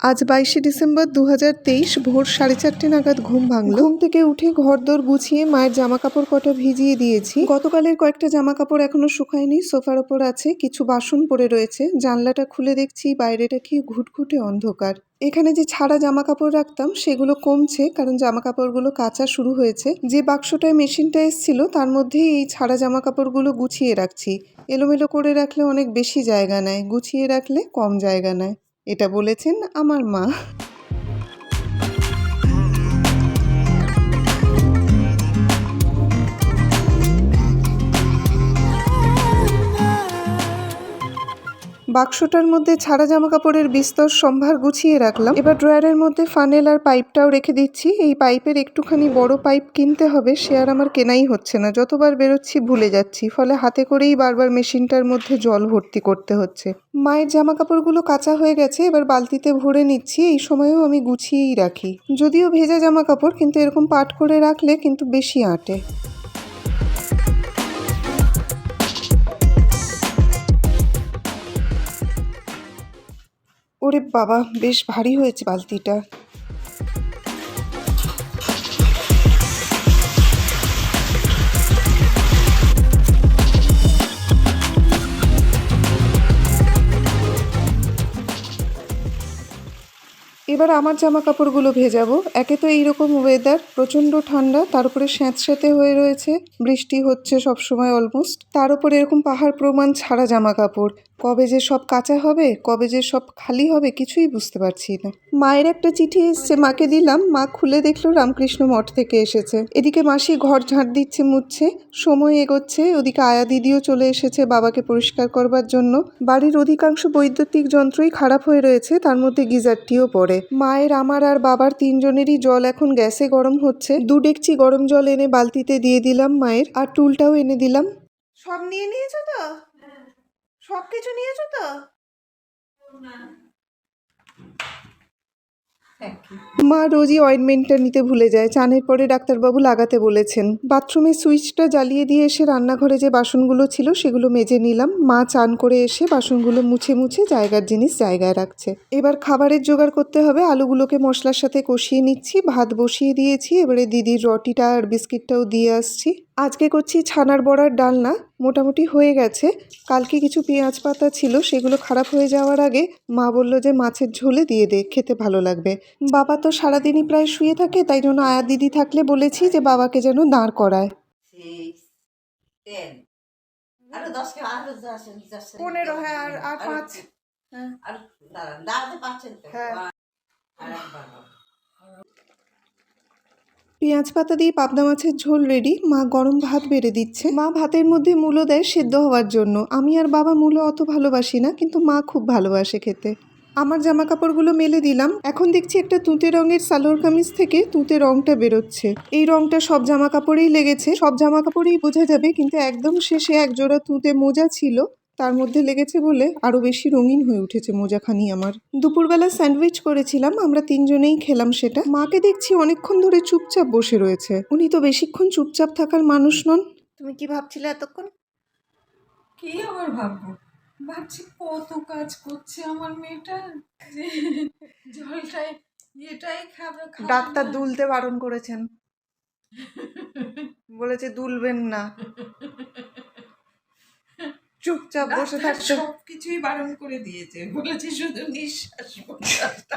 আজ বাইশে ডিসেম্বর দু হাজার তেইশ ভোর সাড়ে চারটে নাগাদ ঘুম ভাঙলো। ঘুম থেকে উঠে ঘরদোর গুছিয়ে মায়ের জামা কাপড় কটা ভিজিয়ে দিয়েছি। গতকালের কয়েকটা জামা কাপড় এখনও শুকায়নি, সোফার ওপর আছে কিছু বাসন পড়ে রয়েছে। জানলাটা খুলে দেখছি বাইরেটা কি ঘুটঘুটে অন্ধকার। এখানে যে ছাড়া জামা কাপড় রাখতাম, সেগুলো কমছে কারণ জামা কাপড়গুলো কাচা শুরু হয়েছে। যে বাক্সটায় মেশিনটা এসেছিল, তার মধ্যেই এই ছাড়া জামা কাপড়গুলো গুছিয়ে রাখছি। এলোমেলো করে রাখলে অনেক বেশি জায়গা নেয়, গুছিয়ে রাখলে কম জায়গা নেয়। এটা বলেছেন আমার মা। বাক্সটার মধ্যে ছাড়া জামা কাপড়ের বিস্তর সম্ভার গুছিয়ে রাখলাম। এবার ড্রয়ারের মধ্যে ফানেল আর পাইপটাও রেখে দিচ্ছি। এই পাইপের একটুখানি বড় পাইপ কিনতে হবে, সে আর আমার কেনাই হচ্ছে না। যতবার বেরোচ্ছি ভুলে যাচ্ছি, ফলে হাতে করেই বারবার মেশিনটার মধ্যে জল ভর্তি করতে হচ্ছে। মায়ের জামা কাপড়গুলো কাঁচা হয়ে গেছে, এবার বালতিতে ভরে নিচ্ছি। এই সময়েও আমি গুছিয়েই রাখি। যদিও ভেজা জামা কাপড় কিন্তু এরকম পাট করে রাখলে কিন্তু বেশি আঁটে। ওরে বাবা, বেশ ভারী হয়েছে বালতিটা। এবার আমার জামা কাপড়গুলো ভেজাবো। একে তো এইরকম ওয়েদার প্রচণ্ড ঠান্ডা, তার উপরে স্যাঁতস্যাঁতে হয়ে রয়েছে। বৃষ্টি হচ্ছে সবসময় অলমোস্ট তার উপরে এরকম পাহাড় প্রমাণ ছাড়া জামা কাপড় কবে যে সব কাঁচা হবে, কবে যে সব খালি হবে কিছুই বুঝতে পারছি না। মায়ের একটা চিঠি এসছে, মাকে দিলাম। মা খুলে দেখল রামকৃষ্ণ মঠ থেকে এসেছে। এদিকে মাসি ঘর ঝাঁট দিচ্ছে, মুছছে, সময় এগোচ্ছে। ওদিকে আয়া দিদিও চলে এসেছে বাবাকে পরিষ্কার করবার জন্য। বাড়ির অধিকাংশ বৈদ্যুতিক যন্ত্রই খারাপ হয়ে রয়েছে, তার মধ্যে গিজারটিও পড়ে। মায়ের, আমার আর বাবার তিনজনেরই জল এখন গ্যাসে গরম হচ্ছে। দু ডেকচি গরম জল এনে বালতিতে দিয়ে দিলাম মায়ের, আর টুলটাও এনে দিলাম। সব নিয়ে নিয়েছো তো? সব কিছু নিয়েছো তো? মা রোজই অয়েনমেন্টটা নিতে ভুলে যায়। চানের পরে ডাক্তারবাবু লাগাতে বলেছেন। বাথরুমের সুইচটা জ্বালিয়ে দিয়ে এসে রান্নাঘরে যে বাসনগুলো ছিল সেগুলো মেজে নিলাম। মা চান করে এসে বাসনগুলো মুছে মুছে জায়গার জিনিস জায়গায় রাখছে। এবার খাবারের জোগাড় করতে হবে। আলুগুলোকে মশলার সাথে কষিয়ে নিচ্ছি। ভাত বসিয়ে দিয়েছি। এবারে দিদির রটিটা আর বিস্কিটটাও দিয়ে আসছি। আজকে করছি ছানার বড়ার ডালনা মোটামুটি হয়ে গেছে। কালকে কিছু পেঁয়াজ পাতা ছিল সেগুলো খারাপ হয়ে যাওয়ার আগে মা বলল যে মাছের ঝোলে দিয়ে দে খেতে ভালো লাগবে। বাবা তো সারাদিনই প্রায় শুয়ে থাকে তাই জন্য আয়া দিদি থাকলে বলেছি যে বাবাকে যেন দাঁড় করায়। পনেরো, হ্যাঁ, আর- আর পাঁচ। হ্যাঁ। আর দাঁড়াতে পারছেন হ্যাঁ। পেঁয়াজ পাতা দিয়ে পাবদা মাছের ঝোল রেডি মা গরম ভাত বেড়ে দিচ্ছে। মা ভাতের মধ্যে মূলো দেয় সেদ্ধ হওয়ার জন্য। আমি আর বাবা মূলো অত ভালোবাসি না, কিন্তু মা খুব ভালোবাসে খেতে। আমার জামা কাপড়গুলো মেলে দিলাম। এখন দেখছি একটা তুঁতে রঙের সালোয়ার কামিজ থেকে তুঁতে রংটা বেরোচ্ছে। এই রংটা সব জামা কাপড়েই লেগেছে। সব জামা কাপড়েই বোঝা যাবে, কিন্তু একদম শেষে এক জোড়া তুঁতে মোজা ছিল। তার মধ্যে লেগেছে বলে আরও বেশি রঙিন হয়ে উঠেছে মোজাখানি আমার। দুপুরবেলা স্যান্ডউইচ করেছিলাম আমরা তিনজনেই খেলাম সেটা। মাকে দেখছি অনেকক্ষণ ধরে চুপচাপ বসে রয়েছে। উনি তো বেশিক্ষণ চুপচাপ থাকার মানুষ নন। তুমি কি ভাবছিলে এতক্ষণ? কি আবার ভাববো? ভাবছি কত কাজ করছে আমার মেয়েটা। জলটাই এটাই খাবে খাবে ডাক্তার দুলতে বারণ করেছেন। বলেছে দুলবেন না। চুপচাপ বসে থাকতে। সব কিছুই বারণ করে দিয়েছে। বলেছে শুধু নিঃশ্বাস প্রশ্বাসটা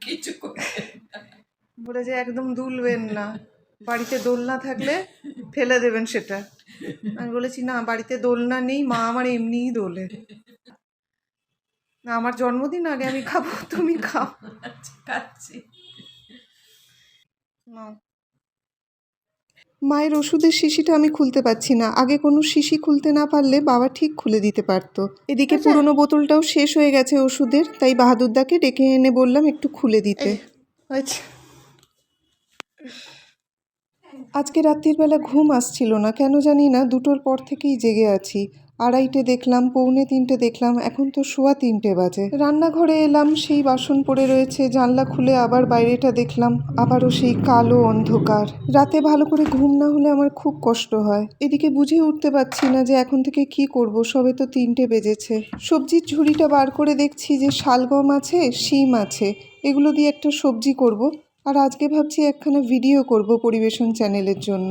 কিছু বলেছে একদম দুলবেন না। বাড়িতে দোলনা থাকলে ফেলে দেবেন সেটা। আমি বলেছি না বাড়িতে দোলনা নেই মা আমার এমনিই দোলে। না আমার জন্মদিন আগে আমি খাব তুমি খাও। আচ্ছা, খাচ্ছি। মায়ের ওষুধের শিশিটা আমি খুলতে পারছি না। আগে কোনো শিশি খুলতে না পারলে বাবা ঠিক খুলে দিতে পারত। এদিকে পুরনো বোতলটাও শেষ হয়ে গেছে ওষুধের তাই বাহাদুরদাকে ডেকে এনে বললাম একটু খুলে দিতে। আচ্ছা। আজকে রাত্রির বেলা ঘুম আসছিল না কেন জানি না দুটোর পর থেকেই জেগে আছি। আড়াইটে দেখলাম, পৌনে তিনটে দেখলাম, এখন তো শোয়া তিনটে বাজে। রান্নাঘরে এলাম, সেই বাসন পড়ে রয়েছে, জানলা খুলে আবার বাইরেটা দেখলাম, আবারও সেই কালো অন্ধকার। রাতে ভালো করে ঘুম না হলে আমার খুব কষ্ট হয়। এদিকে বুঝে উঠতে পারছি না যে এখন থেকে কি করব, সবে তো তিনটে বেজেছে। সবজির ঝুড়িটা বার করে দেখছি যে শালগম আছে, শিম আছে, এগুলো দিয়ে একটা সবজি করব। আর আজকে ভাবছি একখানা ভিডিও করব পরিবেশন চ্যানেলের জন্য।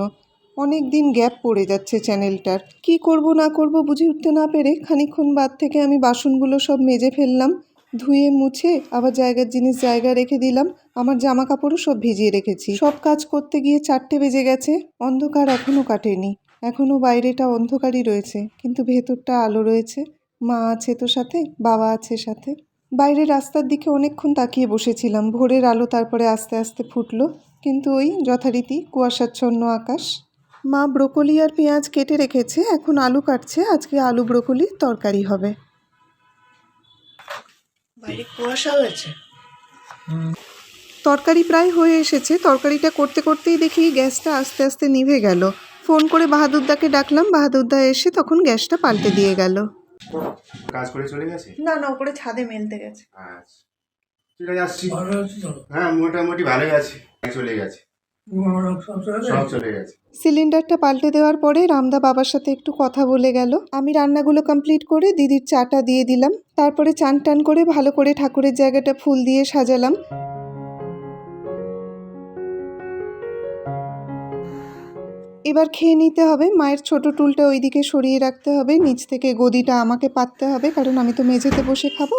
অনেক দিন গ্যাপ পড়ে যাচ্ছে চ্যানেলটার। কি করব না করব বুঝে উঠতে না পেরে খানিকক্ষণ বাদ থেকে আমি বাসনগুলো সব মেজে ফেললাম, ধুয়ে মুছে আবার জায়গার জিনিস জায়গা রেখে দিলাম, আমার জামা কাপড়ও সব ভিজিয়ে রেখেছি। সব কাজ করতে গিয়ে চারটে বেজে গেছে, অন্ধকার এখনও কাটেনি এখনও বাইরেটা অন্ধকারই রয়েছে, কিন্তু ভেতরটা আলো রয়েছে, মা আছে তো সাথে, বাবা আছে সাথে। বাইরে রাস্তার দিকে অনেকক্ষণ তাকিয়ে বসেছিলাম, ভোরের আলো তারপরে আস্তে আস্তে ফুটলো, কিন্তু ওই যথারীতি কুয়াশাচ্ছন্ন আকাশ। মা ব্রোকলি আর পেঁয়াজ কেটে রেখেছে এখন আলু কাটছে আজকে আলু ব্রোকলির তরকারি হবে। কুয়াশা হয়েছে। তরকারি প্রায় হয়ে এসেছে তরকারিটা করতে করতেই দেখি গ্যাসটা আস্তে আস্তে নিভে গেল। ফোন করে বাহাদুরদাকে ডাকলাম বাহাদুরদা এসে তখন গ্যাসটা পাল্টে দিয়ে গেল। কাজ করে চলে গেছে? না না ওপরে ছাদে মেলতে গেছে। আচ্ছা। ঠিক আছে আসছি। হ্যাঁ মোটামুটি ভালোই আছে। চলে গেছে। সিলিন্ডারটা পাল্টে দেওয়ার পরে রামদা বাবার সাথে একটু কথা বলে গেল। আমি রান্নাগুলো কমপ্লিট করে দিদির চাটা দিয়ে দিলাম। তারপরে চান টান করে ভালো করে ঠাকুরের জায়গাটা ফুল দিয়ে সাজালাম। এবার খেয়ে নিতে হবে। মায়ের ছোট টুলটা ওইদিকে সরিয়ে রাখতে হবে। নিচ থেকে গদিটা আমাকে পাততে হবে কারণ আমি তো মেঝেতে বসে খাব।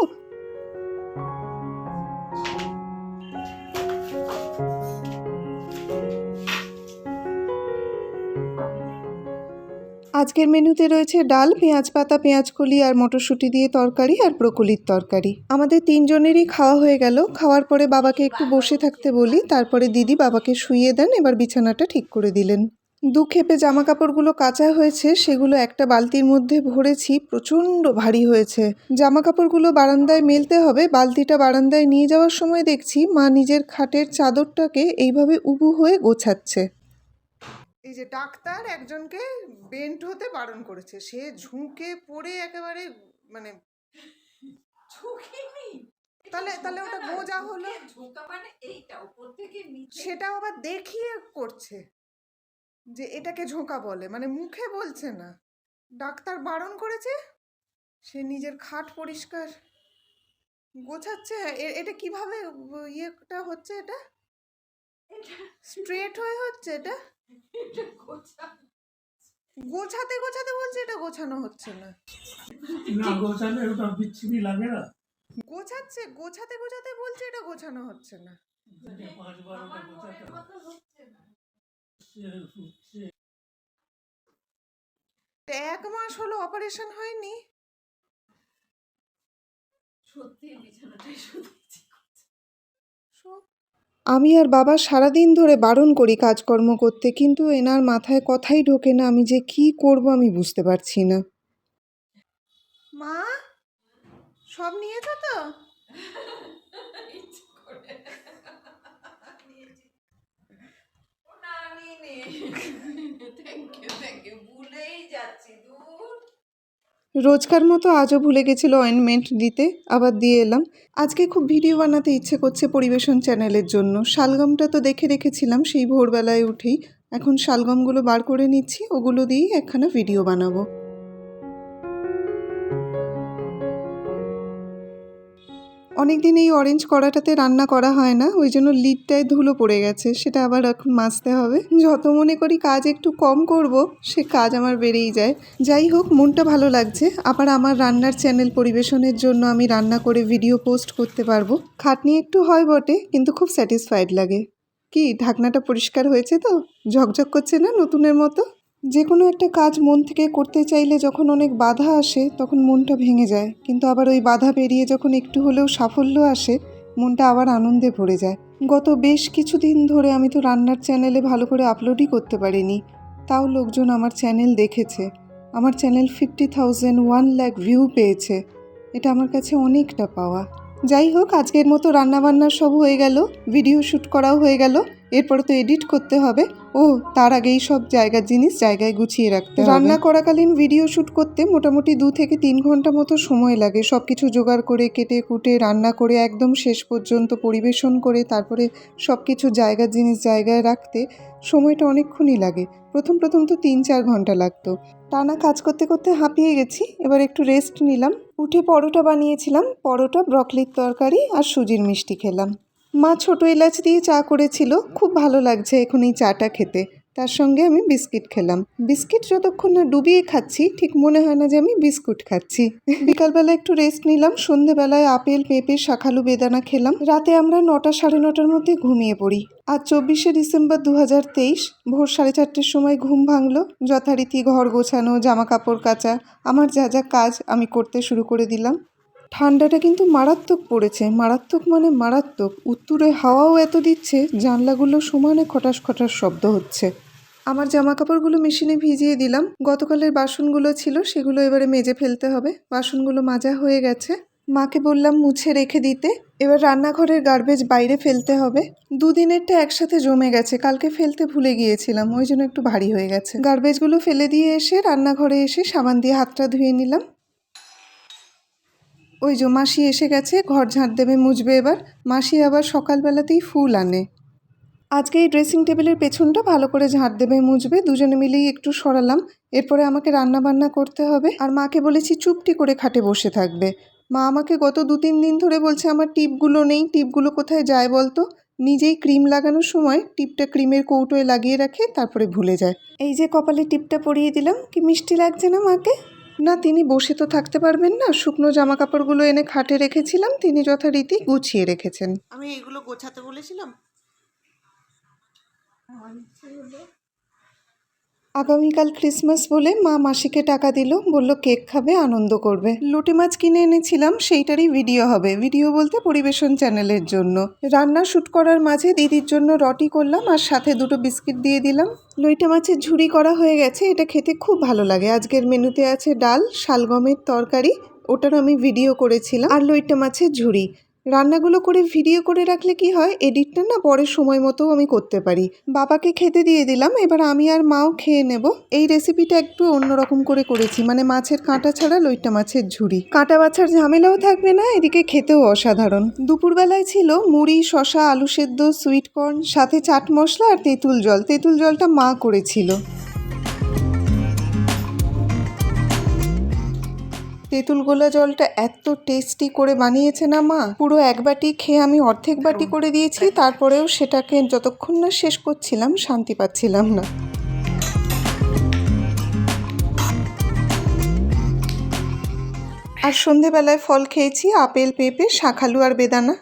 আজকের মেনুতে রয়েছে ডাল, পেঁয়াজ পাতা, পেঁয়াজ কলি আর মটরশুঁটি দিয়ে তরকারি আর ব্রোকলির তরকারি। আমাদের তিনজনেরই খাওয়া হয়ে গেল। খাওয়ার পরে বাবাকে একটু বসে থাকতে বলি, তারপরে দিদি বাবাকে শুইয়ে দেন, এবার বিছানাটা ঠিক করে দিলেন। দু খেপে জামা কাপড়গুলো কাঁচা হয়েছে, সেগুলো একটা বালতির মধ্যে ভরেছি, প্রচণ্ড ভারী হয়েছে। জামা কাপড়গুলো বারান্দায় মেলতে হবে, বালতিটা বারান্দায় নিয়ে যাওয়ার সময় দেখছি মা নিজের খাটের চাদরটাকে এইভাবে উবু হয়ে গোছাচ্ছে। এই যে ডাক্তার একজনকে বেন্ট হতে বারণ করেছে সে ঝুঁকে পড়ে একেবারে মানে ঝুঁকি তাহলে তাহলে ওটা গোজা হলো। মানে সেটাও আবার দেখিয়ে করছে যে এটাকে ঝোঁকা বলে মানে মুখে বলছে না। ডাক্তার বারণ করেছে সে নিজের খাট পরিষ্কার গোছাচ্ছে। এটা কীভাবে ইয়েটা হচ্ছে এটা স্ট্রেট হয়ে হচ্ছে এটা? এটা গোছা গোছাতে গোছাতে বলছে এটা গোছানো হচ্ছে না। না গোছালে ওটা বিচ্ছিরি লাগে না। গোছাচ্ছে গোছাতে গোছাতে বলছে এটা গোছানো হচ্ছে না। এক মাস হলো অপারেশন হয়নি? সত্যি বিছানাটাই শুধু আমি আর বাবা সারাদিন ধরে বারণ করি কাজকর্ম করতে, কিন্তু এনার মাথায় কথাই ঢোকে না, আমি যে কি করব আমি বুঝতে পারছি না। মা, সব নিয়েছো তো ইচ্ছে করে নিয়েছি। ও না, নিইনি। Thank you, thank you. ভুলেই যাচ্ছি দূর রোজকার মতো আজও ভুলে গেছিল অয়েনমেন্ট দিতে, আবার দিয়ে এলাম। আজকে খুব ভিডিও বানাতে ইচ্ছে করছে পরিবেশন চ্যানেলের জন্য। শালগমটা তো দেখে রেখেছিলাম, সেই ভোরবেলায় উঠেই। এখন শালগমগুলো বার করে নিচ্ছি, ওগুলো দিয়েই একখানা ভিডিও বানাবো। অনেক দিন এই অরেঞ্জ কড়াটাতে রান্না করা হয় না, ওই জন্য লিডটায় ধুলো পড়ে গেছে, সেটা আবার এখন মাজতে হবে। যত মনে করি কাজ একটু কম করব, সে কাজ আমার বেড়েই যায়। যাই হোক, মনটা ভালো লাগছে। আবার আমার রান্নার চ্যানেল পরিবেশনের জন্য আমি রান্না করে ভিডিও পোস্ট করতে পারব। খাটনি একটু হয় বটে, কিন্তু খুব স্যাটিসফাইড লাগে। কি, ঢাকনাটা পরিষ্কার হয়েছে তো? ঝকঝক করছে না নতুনের মতো? যে কোনো একটা কাজ মন থেকে করতে চাইলে যখন অনেক বাধা আসে, তখন মনটা ভেঙে যায়। কিন্তু আবার ওই বাধা পেরিয়ে যখন একটু হলেও সাফল্য আসে, মনটা আবার আনন্দে ভরে যায়। গত বেশ কিছুদিন ধরে আমি তো রান্নার চ্যানেলে ভালো করে আপলোডই করতে পারিনি। তাও লোকজন আমার চ্যানেল দেখেছে। আমার channel fifty thousand one lakh view পেয়েছে। এটা আমার কাছে অনেকটা পাওয়া। যাই হোক, আজকের মতো রান্নাবান্না সব হয়ে গেল। ভিডিও শ্যুট করাও হয়ে গেল। এরপরে তো এডিট করতে হবে। ও, তার আগেই সব জায়গার জিনিস জায়গায় গুছিয়ে রাখতে রান্না করাকালীন ভিডিও শ্যুট করতে মোটামুটি দু থেকে তিন ঘণ্টা মতো সময় লাগে। সব কিছু জোগাড় করে, কেটে কুটে, রান্না করে, একদম শেষ পর্যন্ত পরিবেশন করে, তারপরে সব কিছু জায়গার জিনিস জায়গায় রাখতে সময়টা অনেকক্ষণই লাগে। প্রথম প্রথম তো তিন, চার ঘণ্টা লাগতো। টানা কাজ করতে করতে হাঁপিয়ে গেছি। এবার একটু রেস্ট নিলাম। উঠে পরোটা বানিয়েছিলাম। পরোটা ব্রকলির তরকারি আর সুজির মিষ্টি খেলাম। মা ছোটো এলাচ দিয়ে চা করেছিল, খুব ভালো লাগছে এখন এই চাটা খেতে। তার সঙ্গে আমি বিস্কিট খেলাম। বিস্কিট যতক্ষণ না ডুবিয়ে খাচ্ছি, ঠিক মনে হয় না যে আমি বিস্কুট খাচ্ছি। বিকালবেলা একটু রেস্ট নিলাম, সন্ধেবেলায় আপেল, পেঁপে, শাখালু, বেদানা খেলাম। রাতে আমরা নটা সাড়ে নটার মধ্যে ঘুমিয়ে পড়ি। আজ চব্বিশে ডিসেম্বর দু হাজার তেইশ, ভোর সাড়ে চারটের সময় ঘুম ভাঙলো। যথারীতি ঘর গোছানো জামা কাপড় কাচা, আমার যা যা কাজ আমি করতে শুরু করে দিলাম। ঠান্ডাটা কিন্তু মারাত্মক পড়েছে। মারাত্মক মানে মারাত্মক। উত্তরে হাওয়াও এত দিচ্ছে, জানলাগুলো সমানে খটাস খটাস শব্দ হচ্ছে। আমার জামা কাপড়গুলো মেশিনে ভিজিয়ে দিলাম। গতকালের বাসনগুলো ছিল, সেগুলো এবারে মেজে ফেলতে হবে। বাসনগুলো মাজা হয়ে গেছে। মাকে বললাম, মুছে রেখে দিতে। এবার রান্নাঘরের গার্বেজ বাইরে ফেলতে হবে। দুদিনেরটা একসাথে জমে গেছে। কালকে ফেলতে ভুলে গিয়েছিলাম, ওই জন্য একটু ভারী হয়ে গেছে। গার্বেজগুলো ফেলে দিয়ে এসে রান্নাঘরে এসে সাবান দিয়ে হাতটা ধুয়ে নিলাম। ওই যে মাসি এসে গেছে, ঘর ঝাঁট দেবে মুছবে এবার। মাসি আবার সকালবেলাতেই ফুল আনে। আজকে এই ড্রেসিং টেবিলের পেছনটা ভালো করে ঝাঁট দেবে, মুছবে, দুজনে মিলেই একটু সরালাম। এরপরে আমাকে রান্না বান্না করতে হবে। আর মাকে বলেছি চুপটি করে খাটে বসে থাকবে। মা আমাকে গত দু তিন দিন ধরে বলছে, আমার টিপগুলো নেই, টিপগুলো কোথায় যায় বলতো? নিজেই ক্রিম লাগানোর সময় টিপটা ক্রিমের কৌটোয় লাগিয়ে রাখে, তারপরে ভুলে যায়। এই যে কপালে টিপটা পরিয়ে দিলাম, কি মিষ্টি লাগছে না মাকে? না তিনি বসে তো থাকতে পারবেন না। শুকনো জামা কাপড়গুলো এনে খাটে রেখেছিলাম তিনি যথারীতি গুছিয়ে রেখেছেন। আমি এগুলো গোছাতে বলেছিলাম। আগামীকাল ক্রিসমাস বলে মা মাসিকে টাকা দিল, বলল, কেক খাবে, আনন্দ করবে। লোটে মাছ কিনে এনেছিলাম, সেইটারই ভিডিও হবে। ভিডিও বলতে পরিবেশন চ্যানেলের জন্য। রান্না শ্যুট করার মাঝে দিদির জন্য রটি করলাম আর সাথে দুটো বিস্কিট দিয়ে দিলাম। লইটা মাছের ঝুড়ি করা হয়ে গেছে, এটা খেতে খুব ভালো লাগে। আজকের মেনুতে আছে ডাল, শালগমের তরকারি, ওটার আমি ভিডিও করেছিলাম, আর লইটা মাছের ঝুড়ি। রান্নাগুলো করে ভিডিও করে রাখলে কি হয়? এডিটটা না পরের সময় মতো আমি করতে পারি। বাবাকে খেতে দিয়ে দিলাম, এবার আমি আর মাও খেয়ে নেব। এই রেসিপিটা একটু অন্যরকম করে করেছি মানে মাছের কাঁটা ছাড়া লইটা মাছের ঝুড়ি। কাঁটা বাছার ঝামেলাও থাকবে না, এদিকে খেতেও অসাধারণ। দুপুরবেলায় ছিল মুড়ি শশা আলু সেদ্ধ সুইট কর্ন সাথে চাট মশলা আর তেঁতুল জল। তেঁতুল জলটা মা করেছিল। তেঁতুল গোলা জলটা এত টেস্টি করে বানিয়েছে না মা? পুরো এক বাটি খেয়ে আমি অর্ধেক বাটি করে দিয়েছি তারপরেও সেটাকে যতক্ষণ না শেষ করছিলাম শান্তি পাচ্ছিলাম না। আর সন্ধেবেলায় ফল খেয়েছি আপেল পেঁপে শাখালু আর বেদানা।